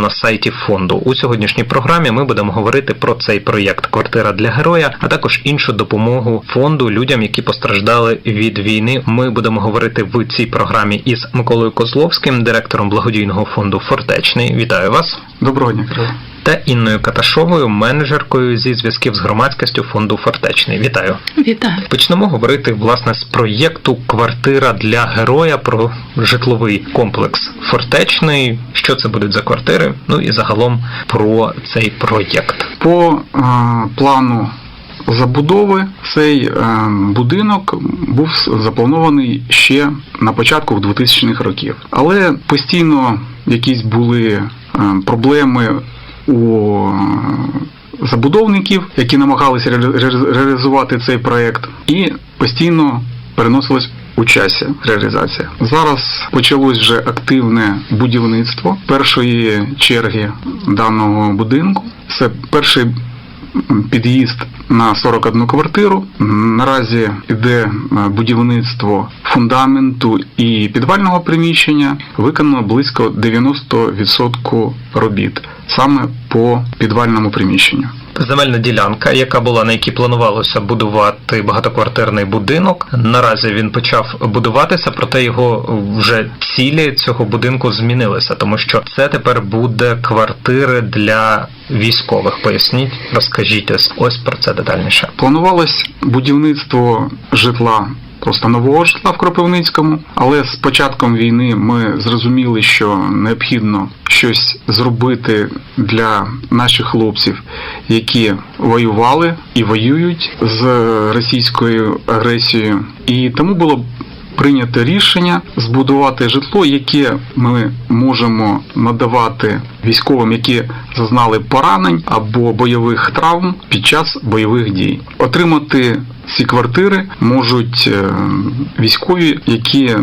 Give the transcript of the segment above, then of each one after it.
на сайті фонду. У сьогоднішній програмі ми будемо говорити про цей проєкт Квартира для героя, а також іншу допомогу фонду людям, які постраждали від війни. Ми будемо говорити в цій програмі із Миколою Козловським, директором благодійного фонду Фортечний. Вітаю вас. Доброго дня. Та Інною Каташовою, менеджеркою зі зв'язків з громадськістю фонду Фортечний. Вітаю. Вітаю. Почнемо говорити власне з проєкту Квартира для героя про житловий комплекс Фортечний. Що це будуть за квартири? Ну і загалом про цей проєкт. По е, плану забудови цей е, будинок був запланований ще на початку 2000-х років. Але постійно якісь були е, проблеми у е, забудовників, які намагалися реалізувати цей проект, і постійно переносилось у часі реалізація. Зараз почалось вже активне будівництво першої черги даного будинку. Це перший під'їзд на 41 квартиру. Наразі йде е, будівництво фундаменту і підвального приміщення. Виконано близько 90% робіт саме по підвальному приміщенню. Земельна ділянка, яка була на якій планувалося будувати багатоквартирний будинок. Наразі він почав будуватися, проте його вже цілі цього будинку змінилися, тому що це тепер буде квартири для військових. Поясніть, розкажіть ось- про це детальніше. Планувалось будівництво житла. Просто нового житла в Кропивницькому, але з початком війни ми зрозуміли, що необхідно щось зробити для наших хлопців, які воювали і воюють з російською агресією. І тому було прийнято рішення збудувати житло, яке ми можемо надавати військовим, які зазнали поранень або бойових травм під час бойових дій. Отримати ці квартири можуть е, військові, які е,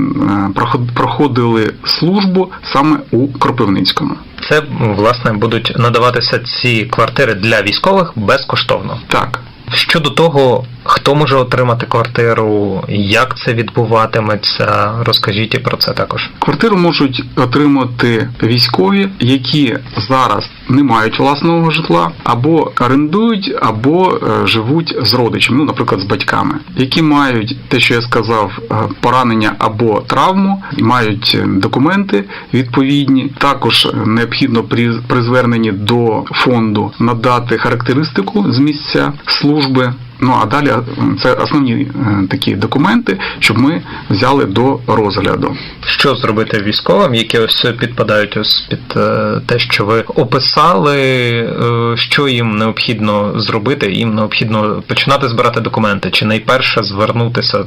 проходили службу саме у Кропивницькому. Це власне будуть надаватися ці квартири для військових безкоштовно. Так. Щодо того, хто може отримати квартиру, як це відбуватиметься, розкажіть і про це також. Квартиру можуть отримати військові, які зараз не мають власного житла, або орендують, або е, живуть з родичами, ну, наприклад, з батьками, які мають те, що я сказав, е, поранення або травму, і мають е, документи відповідні. Також необхідно при, при зверненні до фонду надати характеристику з місця служби. Ну а далі це основні е, такі документи, щоб ми взяли до розгляду. Що зробити військовим, які ось підпадають ось під е, те, що ви описали, е, що їм необхідно зробити? Їм необхідно починати збирати документи, чи найперше звернутися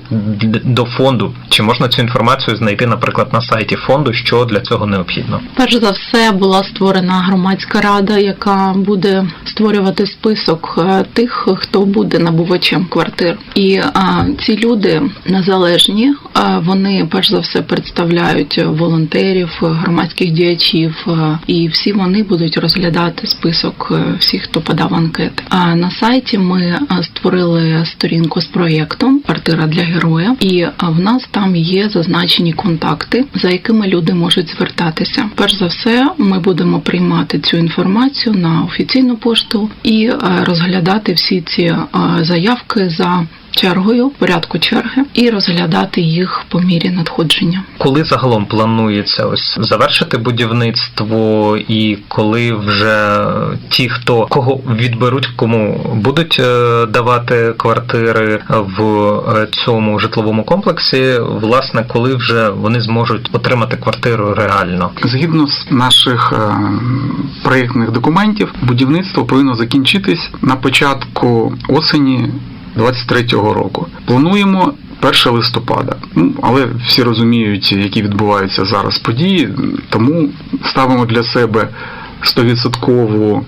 до фонду, чи можна цю інформацію знайти, наприклад, на сайті фонду, що для цього необхідно? Перш за все була створена громадська рада, яка буде створювати список тих, хто буде набувачем квартир. І е, ці люди незалежні, е, вони перш за все представляють волонтерів, громадських діячів, е, і всі вони будуть розглядати список е, всіх, хто подав анкети. А на сайті ми створили сторінку з проєктом Квартира для героя, і в нас там є зазначені контакти, за якими люди можуть звертатися. Перш за все, ми будемо приймати цю інформацію на офіційну пошту і розглядати всі ці заявки за чергою, в порядку черги, і розглядати їх по мірі надходження. Коли загалом планується ось завершити будівництво, і коли вже ті, хто кого відберуть, кому будуть е, давати квартири в е, цьому житловому комплексі, власне, коли вже вони зможуть отримати квартиру реально? Згідно з наших е, проєктних документів, будівництво повинно закінчитись на початку осені 23-го року. Плануємо 1 листопада. Ну, але всі розуміють, які відбуваються зараз події, тому ставимо для себе 100%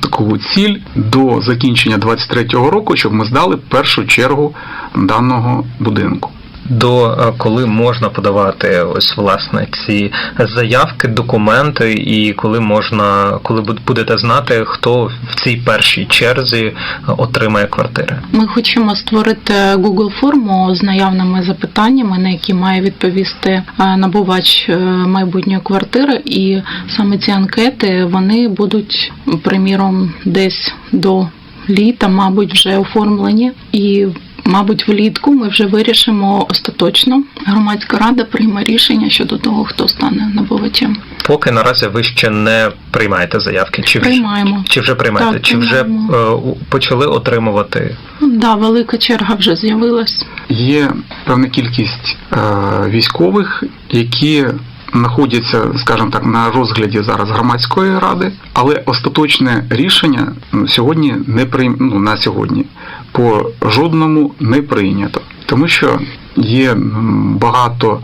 таку ціль до закінчення 23-го року, щоб ми здали першу чергу даного будинку. До е, коли можна подавати ось власне ці заявки, документи, і коли можна, коли буд- будете знати, хто в цій першій черзі е, отримає квартири? Ми хочемо створити Google форму з наявними запитаннями, на які має відповісти е, набувач майбутньої квартири, і саме ці анкети вони будуть, приміром, десь до літа, мабуть, вже оформлені і. Мабуть, влітку ми вже вирішимо остаточно. Громадська рада прийме рішення щодо того, хто стане набувачем. Поки наразі ви ще не приймаєте заявки, чи Приймаємо. чи вже приймаєте, Так, чи вже приймаємо. е, почали отримувати Да, велика черга вже з'явилась. Є певна кількість е, військових, які знаходяться, скажімо так, на розгляді зараз громадської ради, але остаточне рішення ну, сьогодні не прийм... ну, на сьогодні по жодному не прийнято, тому що є багато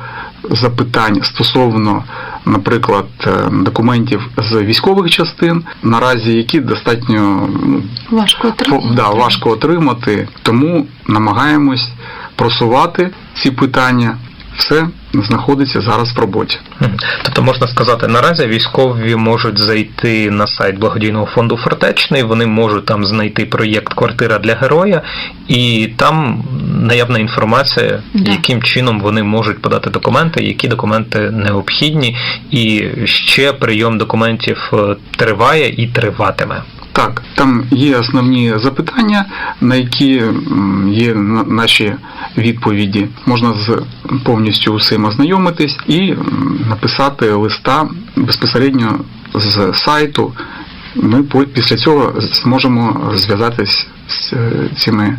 запитань стосовно, наприклад, е, документів з військових частин, наразі які достатньо Важко отримати. Да, важко отримати, тому намагаємось просувати ці питання. Все знаходиться зараз в роботі. Тобто можна сказати, наразі військові можуть зайти на сайт благодійного фонду Фортечний, вони можуть там знайти проєкт Квартира для героя, і там наявна інформація, Да. яким чином вони можуть подати документи, які документи необхідні, і ще прийом документів е, триває і триватиме. Так, там є основні запитання, на які є наші відповіді. Можна з повністю усім ознайомитись і написати листа безпосередньо з сайту. Ми після цього зможемо зв'язатись з е, цими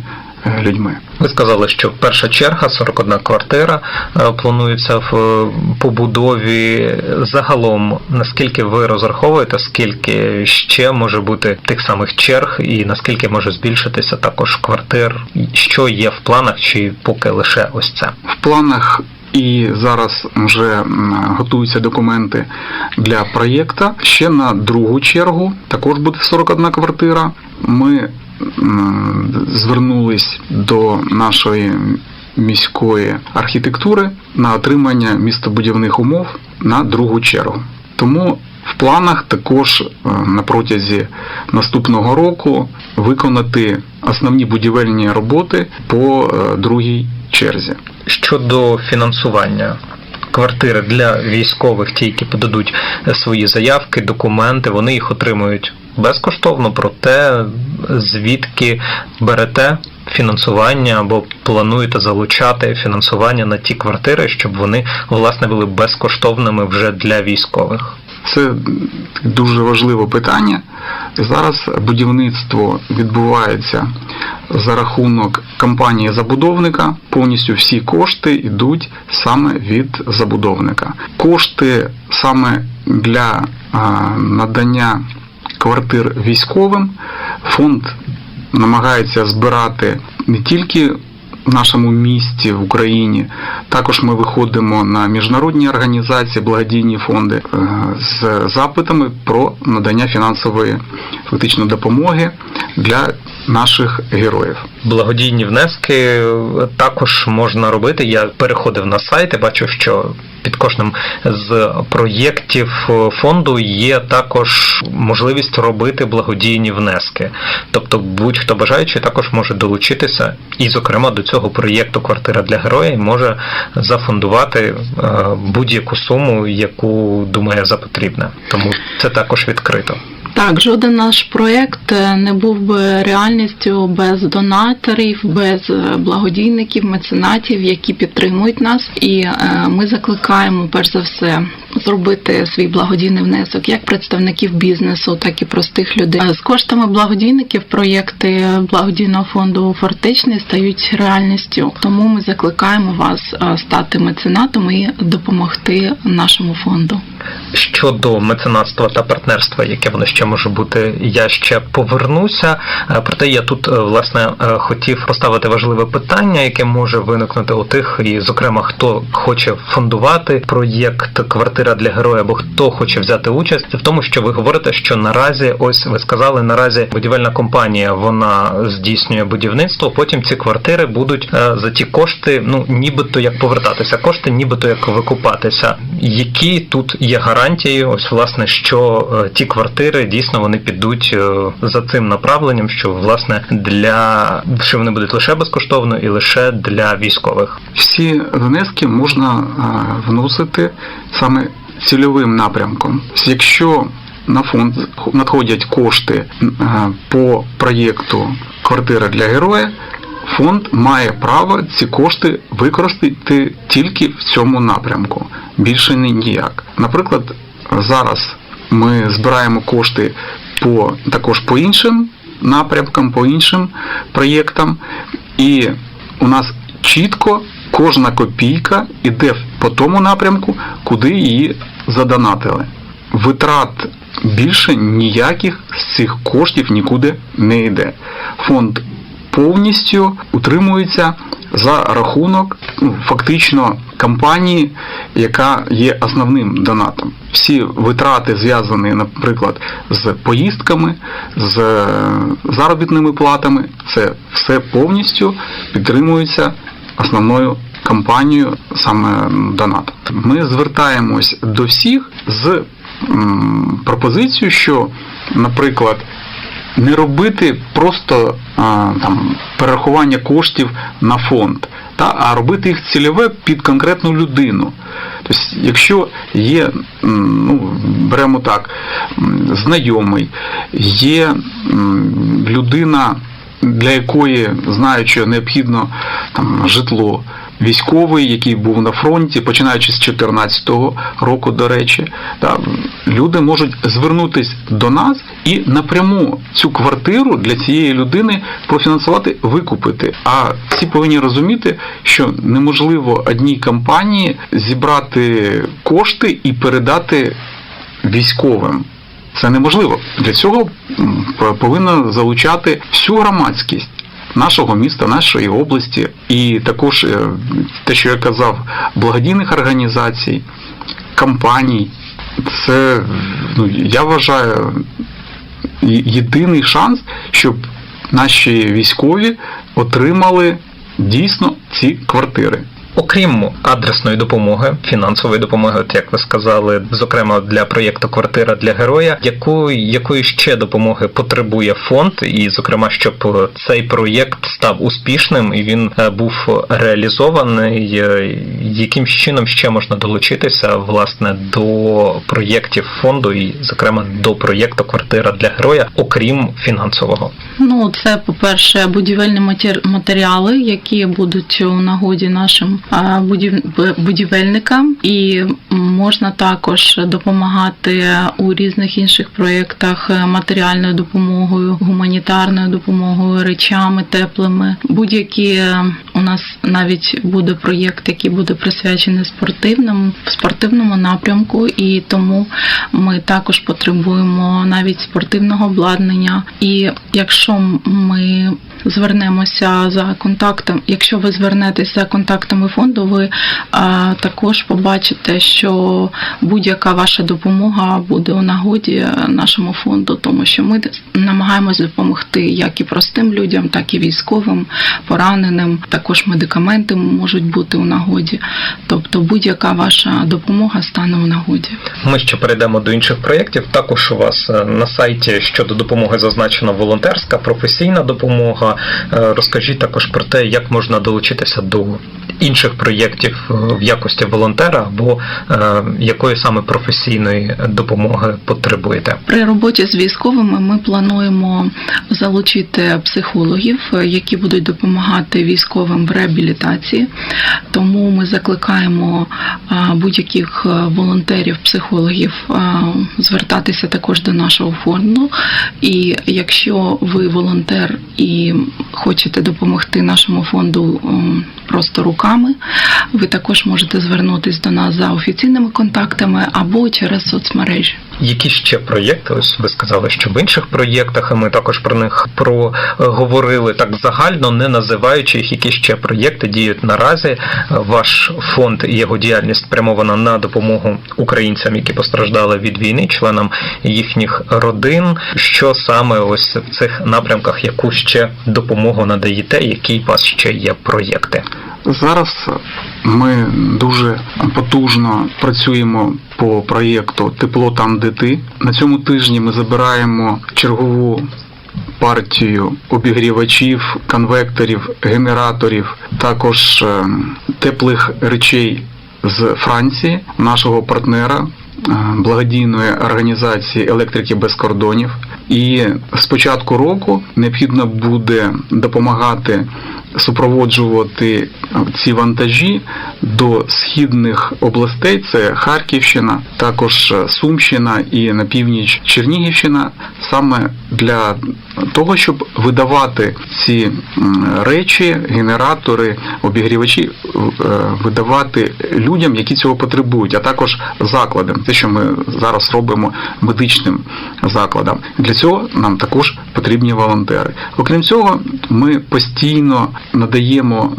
людьми. Ви сказали, що перша черга 41 квартира е, планується в е, побудові. Загалом, наскільки ви розраховуєте, скільки ще може бути тих самих черг, і наскільки може збільшитися також квартир, що є в планах, чи поки лише ось це? В планах і зараз вже готуються документи для проєкта. Ще на другу чергу також буде 41 квартира. Ми звернулись до нашої міської архітектури на отримання містобудівних умов на другу чергу. Тому в планах також е, на протязі наступного року виконати основні будівельні роботи по е, другій черзі. Щодо фінансування. Квартири для військових, ті, які подадуть е, свої заявки, документи, вони їх отримують безкоштовно, проте звідки берете фінансування або плануєте залучати фінансування на ті квартири, щоб вони власне були безкоштовними вже для військових. Це дуже важливе питання. Зараз будівництво відбувається за рахунок компанії забудовника. Повністю всі кошти йдуть саме від забудовника. Кошти саме для надання квартир військовим фонд намагається збирати не тільки в нашому місті в Україні. Також ми виходимо на міжнародні організації, благодійні фонди е, з запитами про надання фінансової фактично допомоги для наших героїв. Благодійні внески також можна робити. Я переходив на сайт і бачу, що під кожним з проєктів е, фонду є також можливість робити благодійні внески. Тобто будь-хто бажаючий також може долучитися і, зокрема, до цього проєкту Квартира для героя може зафондувати е, будь-яку суму, яку думає за потрібне. Тому це також відкрито. Так, жоден наш проєкт е, не був би реальністю без донаторів, без е, благодійників, меценатів, які підтримують нас. І е, ми закликаємо перш за все зробити свій благодійний внесок як представників бізнесу, так і простих людей. З коштами благодійників проєкти благодійного фонду Фортечний стають реальністю. Тому ми закликаємо вас е, стати меценатом і допомогти нашому фонду. Щодо меценатства та партнерства, яке воно ще може бути, я ще повернуся. Е, Проте я тут е, власне хотів поставити важливе питання, яке може виникнути у тих, і зокрема хто хоче фондувати проєкт квартира квартира для героя або хто хоче взяти участь в тому, що ви говорите, що наразі, ось ви сказали, наразі будівельна компанія вона здійснює будівництво. Потім ці квартири будуть е, за ті кошти, ну нібито як повертатися, кошти, нібито як викупатися. Які тут є гарантії? Ось власне, що е, ті квартири дійсно вони підуть е, за цим направленням, що власне для що вони будуть лише безкоштовно і лише для військових. Всі внески можна вносити саме цільовим напрямком. Якщо на фонд надходять кошти е, по проєкту Квартира для героя, фонд має право ці кошти використати тільки в цьому напрямку, більше ні- ніяк. Наприклад, зараз ми збираємо кошти по також по іншим напрямкам, по іншим проєктам, і у нас чітко кожна копійка йде по тому напрямку, куди її задонатили. Витрат більше ніяких з цих коштів нікуди не йде. Фонд повністю утримується за рахунок ну, фактично компанії, яка є основним донатом. Всі витрати зв'язані, наприклад, з поїздками, з е, заробітними платами, це все повністю підтримується основною компанією саме донатом. Ми звертаємось до всіх з пропозицією, що, наприклад, не робити просто там перерахування коштів на фонд, та, а робити їх цільове під конкретну людину. Тобто, якщо є, ну, беремо так, знайомий, є людина, для якої знають, що необхідно там, житло, військовий, який був на фронті, починаючи з 2014 року, до речі, та, люди можуть звернутися до нас і напряму цю квартиру для цієї людини профінансувати, викупити. А всі повинні розуміти, що неможливо одній компанії зібрати кошти і передати військовим. Це неможливо. Для цього повинна залучати всю громадськість нашого міста, нашої області, і також е, те, що я казав, благодійних організацій, компаній. Це ну, я вважаю єдиний шанс, щоб наші військові отримали дійсно ці квартири. Окрім адресної допомоги, фінансової допомоги, от як ви сказали, зокрема для проєкту Квартира для героя, якої, якої ще допомоги потребує фонд, і зокрема, щоб цей проєкт став успішним і він е, був реалізований, е, яким чином ще можна долучитися власне до проєктів фонду, і зокрема до проєкту Квартира для героя, окрім фінансового. Ну, це, по-перше, будівельні матер- матеріали, які будуть у нагоді нашим будівельникам, і можна також допомагати у різних інших проєктах е, матеріальною допомогою, гуманітарною допомогою, речами теплими. Будь-які е, у нас навіть буде проєкт, який буде присвячений спортивному спортивному напрямку, і тому ми також потребуємо навіть спортивного обладнання. І якщо ми звернемося за контактом, якщо ви звернетеся за контактами фонду, ви а, також побачите, що будь-яка ваша допомога буде у нагоді нашому фонду, тому що ми намагаємось допомогти як і простим людям, так і військовим, пораненим. Також медикаменти можуть бути у нагоді. Тобто будь-яка ваша допомога стане у нагоді. Ми ще перейдемо до інших проєктів. Також у вас е, на сайті щодо допомоги зазначено волонтерська, професійна допомога. Е, Розкажіть також про те, як можна долучитися до інших проєктів е, в якості волонтера або е, якої саме професійної допомоги потребуєте. При роботі з військовими ми плануємо залучити психологів, які будуть допомагати військовим в реабілітації. Тому ми закликаємо будь-яких волонтерів, психологів звертатися також до нашого фонду. І якщо ви волонтер і хочете допомогти нашому фонду просто руками, ви також можете звернутися до нас за офіційними контактами або через соцмережі. Які ще проєкти? Ось ви сказали, що в інших проєктах, ми також про них проговорили так загально, не називаючи їх, які ще проєкти діють наразі. Ваш фонд і його діяльність спрямована на допомогу українцям, які постраждали від війни, членам їхніх родин. Що саме ось в цих напрямках, яку ще допомогу надаєте, які у вас ще є проєкти? Зараз ми дуже потужно працюємо по проєкту Тепло там, де ти. На цьому тижні ми забираємо чергову партію обігрівачів, конвекторів, генераторів, також е, теплих речей з Франції, нашого партнера. е, Благодійної організації електрики без кордонів, і з початку року необхідно буде допомагати супроводжувати ці вантажі до східних областей: це Харківщина, також Сумщина і на північ Чернігівщина, саме для того, щоб видавати ці речі, генератори, обігрівачі, е, видавати людям, які цього потребують, а також закладам, те, що ми зараз робимо медичним закладам. Для цього нам також потрібні волонтери. Окрім цього, ми постійно надаємо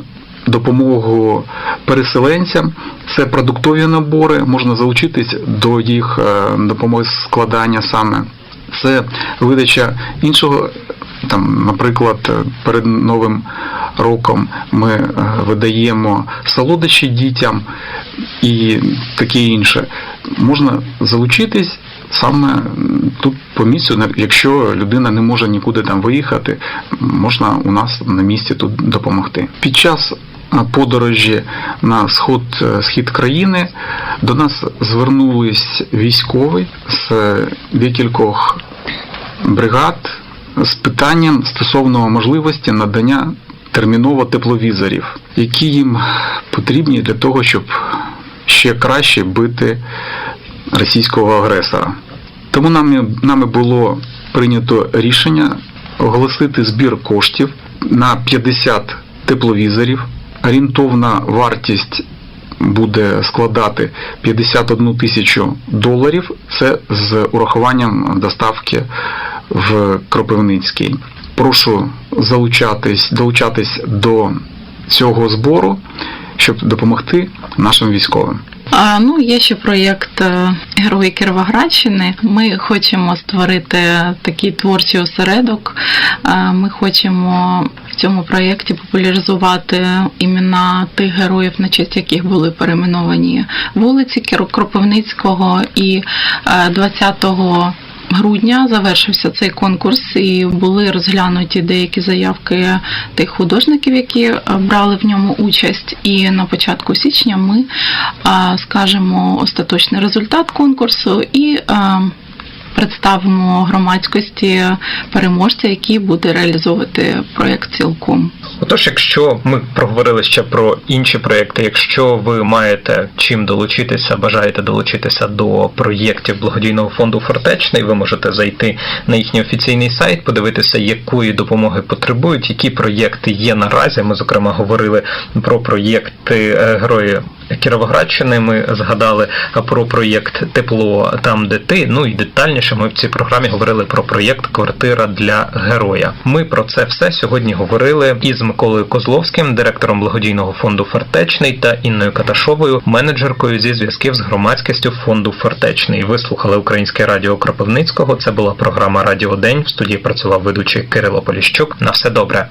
допомогу переселенцям. Це продуктові набори, можна залучитись до їх е, допомоги складання саме. Це видача іншого, там, наприклад, перед Новим роком ми е, видаємо солодощі дітям і таке інше. Можна залучитись саме тут по якщо людина не може нікуди там виїхати, можна у нас на місці тут допомогти. Під час е, подорожі на сход е, схід країни до нас звернулись військові з декількох бригад з питанням стосовно можливості надання терміново тепловізорів, які їм потрібні для того, щоб ще краще бити російського агресора. Тому нами, нами було прийнято рішення оголосити збір коштів на 50 тепловізорів. Орієнтовна вартість буде складати 51 тисячу доларів. Це з урахуванням доставки в Кропивницький. Прошу залучатись, долучатись до цього збору, щоб допомогти нашим військовим. Ну, є ще проєкт е, Герої Кіровоградщини. Ми хочемо створити такий творчий осередок. Е, Ми хочемо в цьому проєкті популяризувати імена тих героїв, на честь яких були перейменовані вулиці Кропивницького і е, 20 грудня завершився цей конкурс і були розглянуті деякі заявки тих художників, які е, брали в ньому участь. І на початку січня ми е, скажемо остаточний результат конкурсу і е, представимо громадськості переможця, який буде реалізовувати проєкт цілком. Отож, якщо ми проговорили ще про інші проєкти, якщо ви маєте чим долучитися, бажаєте долучитися до проєктів благодійного фонду Фортечний, ви можете зайти на їхній офіційний сайт, подивитися, якої допомоги потребують, які проєкти є наразі. Ми зокрема говорили про проєкти е, герої. Кіровоградщини ми згадали про проєкт Тепло там, де ти. Ну і детальніше ми в цій програмі говорили про проєкт Квартира для героя. Ми про це все сьогодні говорили із Миколою Козловським, директором благодійного фонду Фортечний, та Інною Каташовою, менеджеркою зі зв'язків з громадськістю фонду Фортечний. Ви слухали Українське радіо Кропивницького. Це була програма Радіо День. В студії працював ведучий Кирило Поліщук. На все добре.